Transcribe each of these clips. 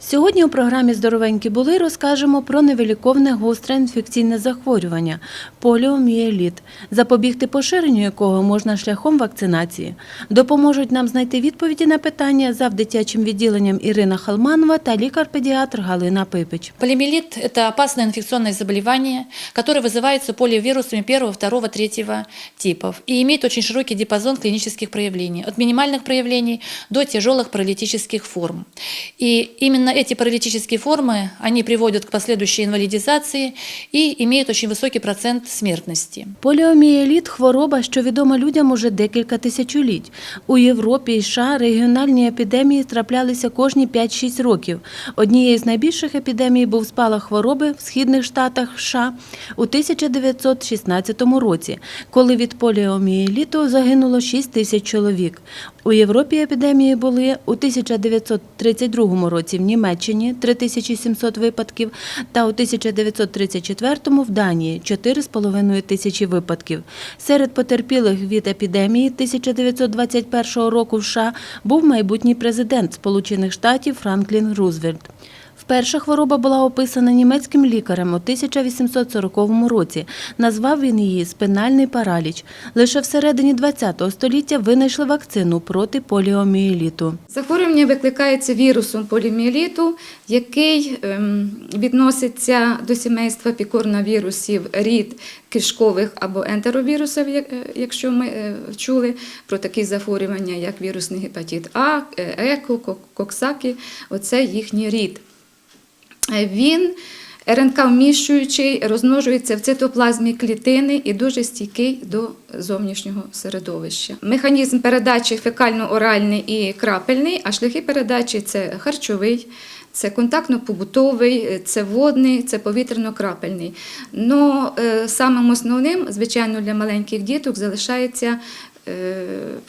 Сьогодні у програмі Здоровенькі були розкажемо про невиліковне гостре інфекційне захворювання поліомієліт, запобігти поширенню якого можна шляхом вакцинації. Допоможуть нам знайти відповіді на питання за дитячим відділенням Ірина Халманова та лікар-педіатр Галина Пипич. Полиомиелит – это опасное инфекционное заболевание, которое вызывается полиовирусами первого, второго, третьего типов и имеет очень широкий диапазон клинических проявлений, от минимальных проявлений до тяжелых паралитических форм. И именно эти паралитические формы, они приводят к последующей инвалидизации и имеют очень высокий процент смертности. Поліомієліт – хвороба, що відома людям уже декілька тисячоліть. У Європі і США регіональні епідемії траплялися кожні 5-6 років. Однією з найбільших епідемій був спалах хвороби в східних штатах США у 1916 році, коли від поліомієліту загинуло 6 тисяч чоловік. У Європі епідемії були у 1932 році в Німеччині 3700 випадків та у 1934 в Данії 4,5 тисячі випадків. Серед потерпілих від епідемії 1921 року в США був майбутній президент Сполучених Штатів Франклін Рузвельт. Вперше хвороба була описана німецьким лікарем у 1840 році. Назвав він її спинальний параліч. Лише всередині ХХ століття винайшли вакцину проти поліомієліту. Захворювання викликається вірусом поліміеліту, який ем, відноситься до сімейства пікорновірусів рід кишкових або ентеровірусів, е, якщо ми е, чули про такі захворювання, як вірусний гепатит А, е, еко, кок- коксаки, оце їхній рід. Е, Він РНК вміщуючий, розмножується в цитоплазмі клітини і дуже стійкий до зовнішнього середовища. Механізм передачі фекально-оральний і крапельний, а шляхи передачі це харчовий. Це контактно-побутовий, це водний, це повітряно-крапельний. Но е, самим основним, звичайно, для маленьких діток залишається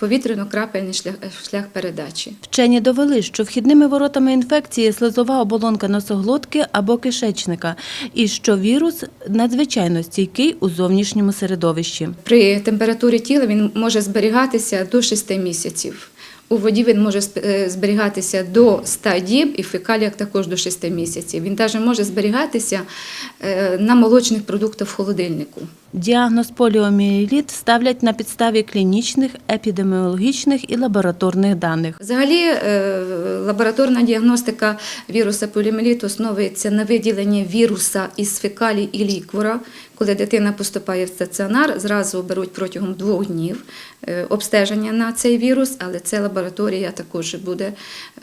повітряно-крапельний шлях, шлях передачі. Вчені довели, що вхідними воротами інфекції слизова оболонка носоглотки або кишечника, і що вірус надзвичайно стійкий у зовнішньому середовищі. При температурі тіла він може зберігатися до 6 місяців. У воді він може е, зберігатися до 100 діб і в фекаліях також до 6 місяців. Він навіть може зберігатися е, на молочних продуктах в холодильнику. Діагноз поліомієліт ставлять на підставі клінічних, епідеміологічних і лабораторних даних. Взагалі, е, лабораторна діагностика віруса поліоміеліту основується на виділенні віруса із фекалій і ліквора. Коли дитина поступає в стаціонар, зразу беруть протягом двох днів обстеження на цей вірус, але це лабораторія також буде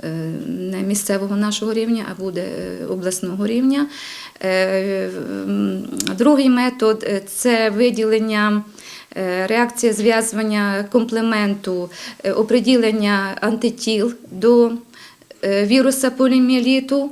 е, не місцевого нашого рівня, а буде е, обласного рівня. Е, Другий метод це виділення. Реакція зв'язування комплементу, оприділення антитіл до віруса поліміеліту.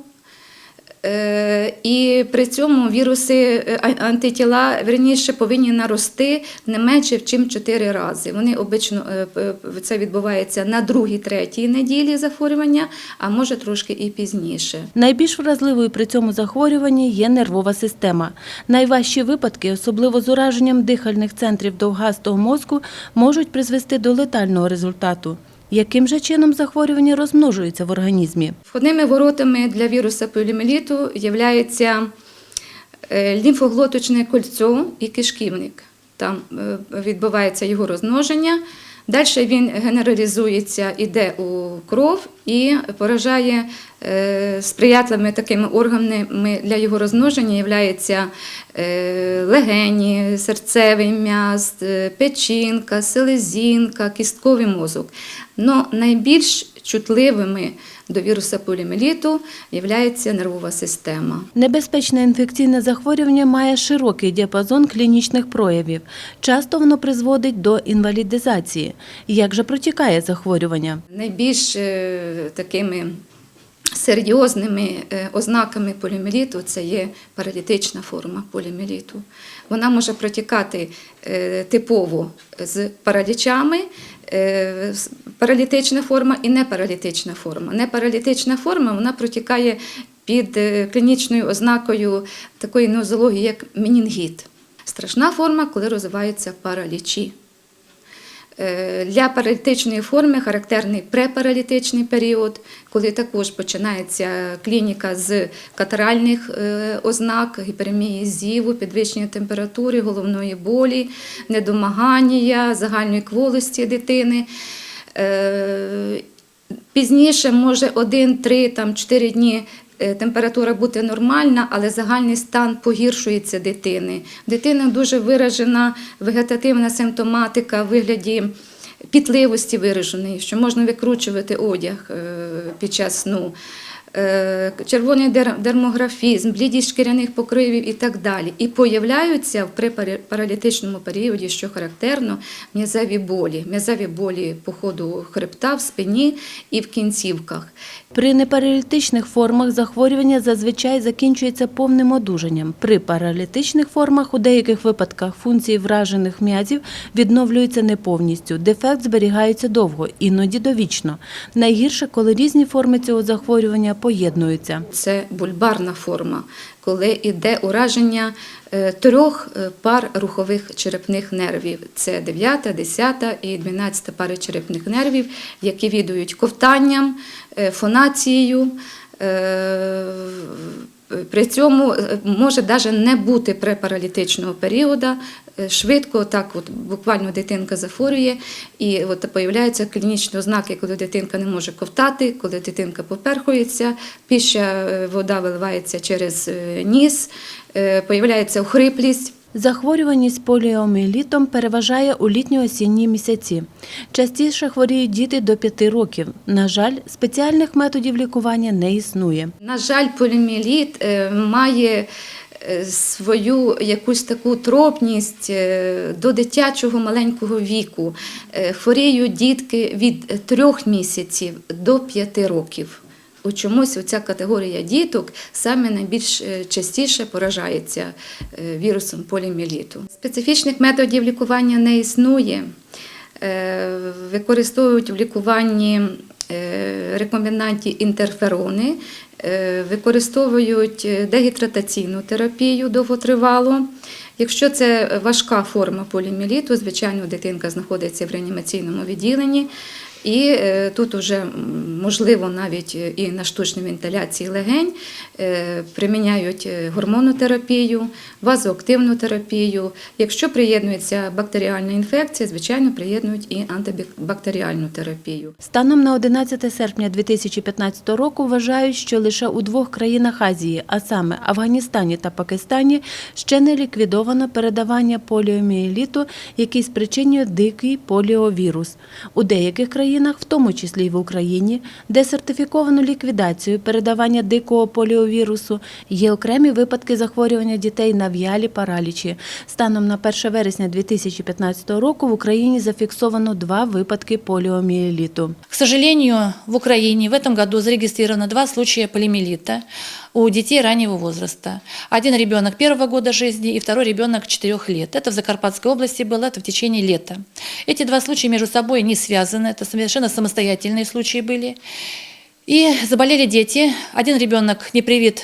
Е, І при цьому віруси е, антитіла верніше повинні нарости не менше, ніж 4 рази. Вони обично е, це відбувається на другій, третій неділі захворювання, а може трошки і пізніше. Найбільш вразливою при цьому захворюванні є нервова система. Найважчі випадки, особливо з ураженням дихальних центрів довгастого мозку, можуть призвести до летального результату. Яким же чином захворювання розмножується в організмі? Входними воротами для віруса поліоміеліту є лімфоглоточне кольцо і кишківник. Там е, відбувається його розмноження. Далі він генералізується, іде у кров і поражає е, сприятливими такими органами для його розмноження являються е, легені, серцевий м'яз, е, печінка, селезінка, кістковий мозок. Но найбільш чутливими до віруса поліоміеліту є нервова система. Небезпечне інфекційне захворювання має широкий діапазон клінічних проявів. Часто воно призводить до інвалідизації. Як же протікає захворювання? Найбільш е, такими серйозними е, ознаками поліоміеліту це є паралітична форма поліоміеліту. Вона може протікати е, типово з паралічами, паралітична форма і непаралітична форма. Непаралітична форма вона протікає під е, клінічною ознакою такої нозології, як менінгіт. Страшна форма, коли розвиваються паралічі. Е, Для паралітичної форми характерний препаралітичний період, коли також починається клініка з катаральних е, ознак, гіперемії зіву, підвищення температури, головної болі, недомагання, загальної кволості дитини. Е, Пізніше може 1-3, там 4 дні температура бути нормальна, але загальний стан погіршується дитини. В дитини дуже виражена вегетативна симптоматика в вигляді пітливості вираженої, що можна викручувати одяг е, під час сну. е, Червоний дермографізм, блідість шкіряних покривів і так далі. І появляються в препаралітичному періоді, що характерно, м'язеві болі, м'язеві болі по ходу хребта, в спині і в кінцівках. При непаралітичних формах захворювання зазвичай закінчується повним одужанням. При паралітичних формах у деяких випадках функції вражених м'язів відновлюються не повністю. Дефект зберігається довго, іноді довічно. Найгірше, коли різні форми цього захворювання поєднуються. Це бульбарна форма, коли йде ураження е, трьох е, пар рухових черепних нервів. Це 9, 10 і 12 пари черепних нервів, які відують ковтанням, е, фонацією. Е, При цьому е, може навіть не бути препаралітичного періоду. Е, Швидко, так от буквально дитинка захворює, і от появляються клінічні ознаки, коли дитинка не може ковтати, коли дитинка поперхується, піща вода виливається через ніс, появляється охриплість. Захворюваність поліоміелітом переважає у літньо-осінні місяці. Частіше хворіють діти до 5 років. На жаль, спеціальних методів лікування не існує. На жаль, поліміеліт е, має е, свою якусь таку тропність е, до дитячого маленького віку. Хворіють дітки від трьох місяців до п'яти років. У чомусь ця категорія діток саме найбільш е, частіше поражається е, вірусом поліміеліту. Специфічних методів лікування не існує. Е, Використовують в лікуванні рекомбінантні інтерферони, використовують дегідратаційну терапію довготривалу. Якщо це важка форма поліміеліту, звичайно, дитинка знаходиться в реанімаційному відділенні. І е, тут вже можливо навіть е, і на штучній вентиляції легень е, приміняють гормонотерапію, вазоактивну терапію. Якщо приєднується бактеріальна інфекція, звичайно, приєднують і антибактеріальну терапію. Станом на 11 серпня 2015 року вважають, що лише у двох країнах Азії, а саме Афганістані та Пакистані, ще не ліквідовано передавання поліоміеліту, який спричинює дикий поліовірус. У деяких країнах, в тому числі й в Україні, де сертифіковано ліквідацію передавання дикого поліовірусу, є окремі випадки захворювання дітей на в'ялі паралічі. Станом на 1 вересня 2015 року в Україні зафіксовано два випадки поліоміеліту. К сожалению, в Украине в этом году зарегистрировано два случая полимелита у детей раннего возраста. Один ребенок первого года жизни и второй ребенок четырех лет. Это в Закарпатской области было, это в течение лета. Эти два случая между собой не связаны, это совершенно самостоятельные случаи были. И заболели дети. Один ребенок не привит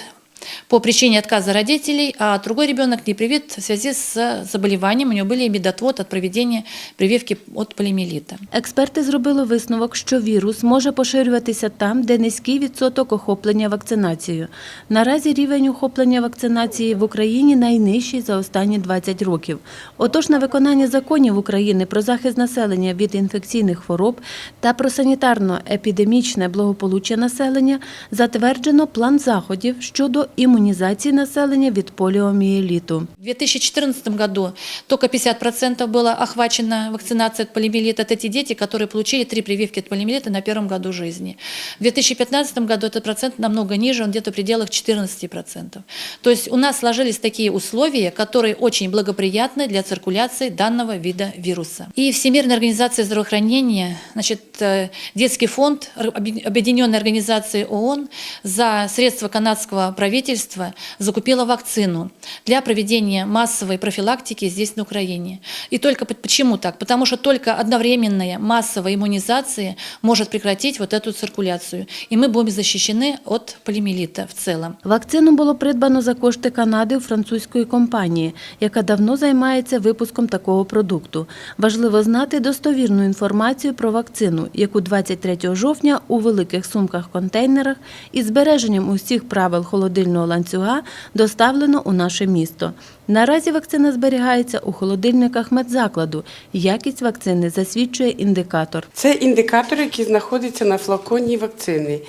по причине отказа родителей, а другой ребенок не привит в связи с заболеванием. У него были медотвод от проведения прививки от полимелита. Експерти зробили висновок, що вірус може поширюватися там, де низький відсоток охоплення вакцинацією. Наразі рівень охоплення вакцинації в Україні найнижчий за останні 20 років. Отож, на виконання законів України про захист населення від інфекційних хвороб та про санітарно-епідемічне благополуччя населення затверджено план заходів щодо імунізації населення від поліомієліту. В 2014 году только 50% было охвачено вакцинацией от полимелита. Это те дети, которые получили три прививки от полимелита на первом году жизни. В 2015 году этот процент намного ниже, он где-то в пределах 14%. То есть у нас сложились такие условия, которые очень благоприятны для циркуляции данного вида вируса. И Всемирная организация здравоохранения, значит, э, детский фонд Ор- Объединенной организации ООН за средства канадского правительства правительство закупило вакцину для проведения массовой профилактики здесь, на Украине. И только по- почему так? Потому что только одновременная массовая иммунизация может прекратить вот эту циркуляцию. И мы будем защищены от полиомиелита в целом. Вакцину було придбано за кошти Канади у французької компанії, яка давно займається випуском такого продукту. Важливо знати достовірну інформацію про вакцину, яку 23 жовтня у великих сумках-контейнерах із збереженням усіх правил холодильного ланцюга доставлено у наше місто. Наразі вакцина зберігається у холодильниках медзакладу. Якість вакцини засвідчує індикатор. Це індикатор, який знаходиться на флаконі вакцини.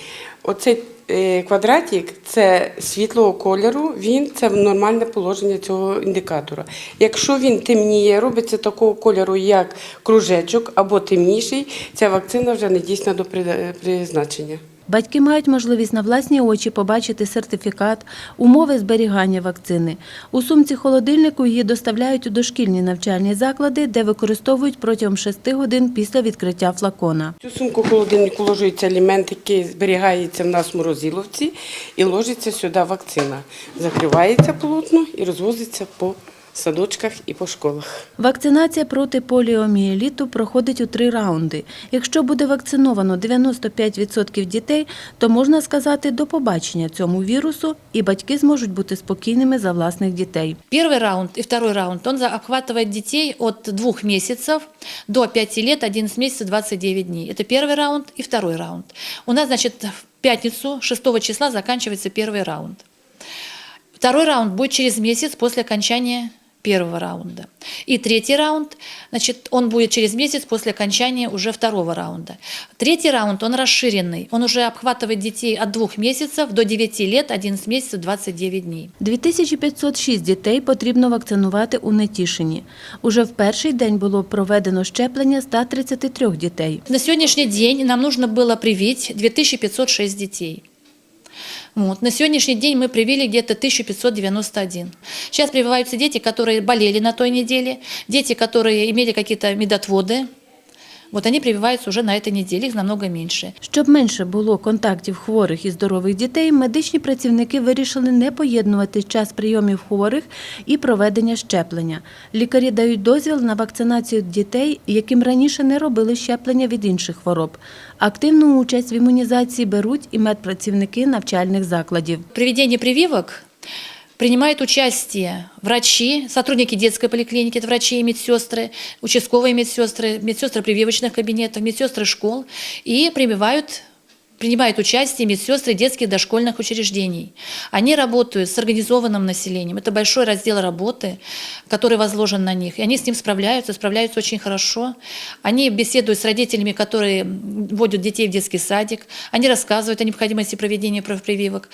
Оцей е, квадратик це світлого кольору, він це нормальне положення цього індикатора. Якщо він темніє, робиться такого кольору, як кружечок або темніший, ця вакцина вже не дійсна до при- призначення. Батьки мають можливість на власні очі побачити сертифікат, умови зберігання вакцини. У сумці холодильнику її доставляють у дошкільні навчальні заклади, де використовують протягом 6 годин після відкриття флакона. Цю сумку холодильнику ложується елемент, який зберігається в нас в морозиловці, і ложиться сюди вакцина. Закривається плотно і розвозиться по садочках і по школах. Вакцинація проти поліомієліту проходить у три раунди. Якщо буде вакциновано 95% дітей, то можна сказати до побачення цьому вірусу, і батьки зможуть бути спокійними за власних дітей. Первый раунд и второй раунд, он за- охватывает детей от двух месяцев до 5 лет, 11 месяцев, 29 дней. Это первый раунд и второй раунд. У нас, значит, в пятницу, 6 числа заканчивается первый раунд. Второй раунд будет через месяц после окончания первого раунда. И третий раунд, значит, он будет через месяц после окончания уже второго раунда. Третий раунд, он расширенный, он уже обхватывает детей от двух месяцев до 9 лет, 11 месяцев, 29 дней. 2506 дітей потрібно вакцинувати у Нетішині. Уже в перший день було проведено щеплення 133 дітей. На сегодняшний день нам нужно было привить 2506 детей. Вот. На сегодняшний день мы привили где-то 1591. Сейчас прививаются дети, которые болели на той неделе, дети, которые имели какие-то медотводы. Вот они прививаются уже на этой неделе, их намного меньше. Щоб менше було контактів хворих і здорових дітей, медичні працівники вирішили не поєднувати час прийомів хворих і проведення щеплення. Лікарі дають дозвіл на вакцинацію дітей, яким раніше не робили щеплення від інших хвороб. Активну участь в імунізації беруть і медпрацівники навчальних закладів. В проведении прививок принимают участие врачи, сотрудники детской поликлиники, это врачи и медсестры, участковые медсестры, медсестры прививочных кабинетов, медсестры школ и прививают принимают участие медсестры детских дошкольных учреждений. Они работают с организованным населением. Это большой раздел работы, который возложен на них. И они с ним справляются, справляются очень хорошо. Они беседуют с родителями, которые вводят детей в детский садик. Они рассказывают о необходимости проведения прививок.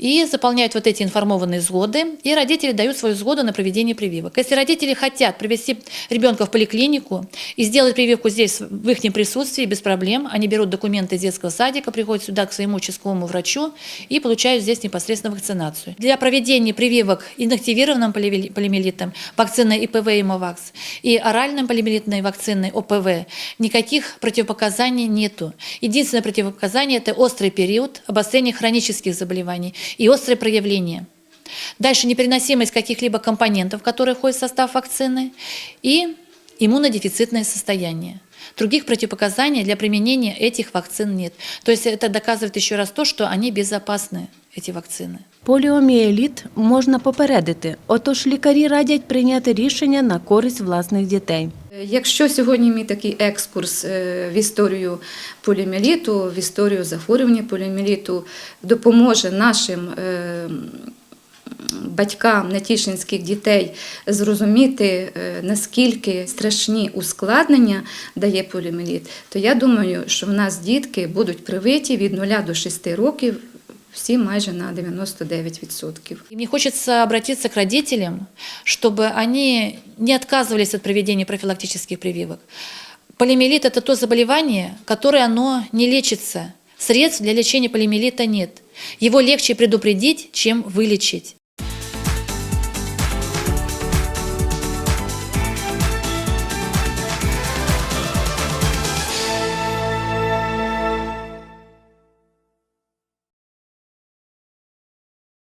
И заполняют вот эти информованные сгоды. И родители дают свою сгоду на проведение прививок. Если родители хотят привести ребенка в поликлинику и сделать прививку здесь в их присутствии без проблем, они берут документы из детского садика, приходят сюда к своему участковому врачу и получают здесь непосредственно вакцинацию. Для проведения прививок инактивированным полиомиелитом вакциной ИПВ и МОВАКС и оральной полиомиелитной вакциной ОПВ никаких противопоказаний нету. Единственное противопоказание – это острый период обострения хронических заболеваний и острые проявления. Дальше непереносимость каких-либо компонентов, которые входят в состав вакцины, и иммунодефицитное состояние. Других противопоказаний для применения этих вакцин нет. То есть это доказывает еще раз то, что они безопасны, эти вакцины. Поліомієліт можна попередити, отож лікарі радять прийняти рішення на користь власних дітей. Якщо сьогодні мій такий екскурс е, в історію поліоміеліту, в історію захворювання поліоміеліту допоможе нашим е, батькам нетішинських дітей зрозуміти, е, наскільки страшні ускладнення дає поліоміеліт, то я думаю, що в нас дітки будуть привиті від 0 до 6 років всі майже на 99%. И мне хочется обратиться к родителям, чтобы они не отказывались от проведения профилактических прививок. Полиомиелит – это то заболевание, которое оно не лечится. Средств для лечения полиомиелита нет. Его легче предупредить, чем вылечить.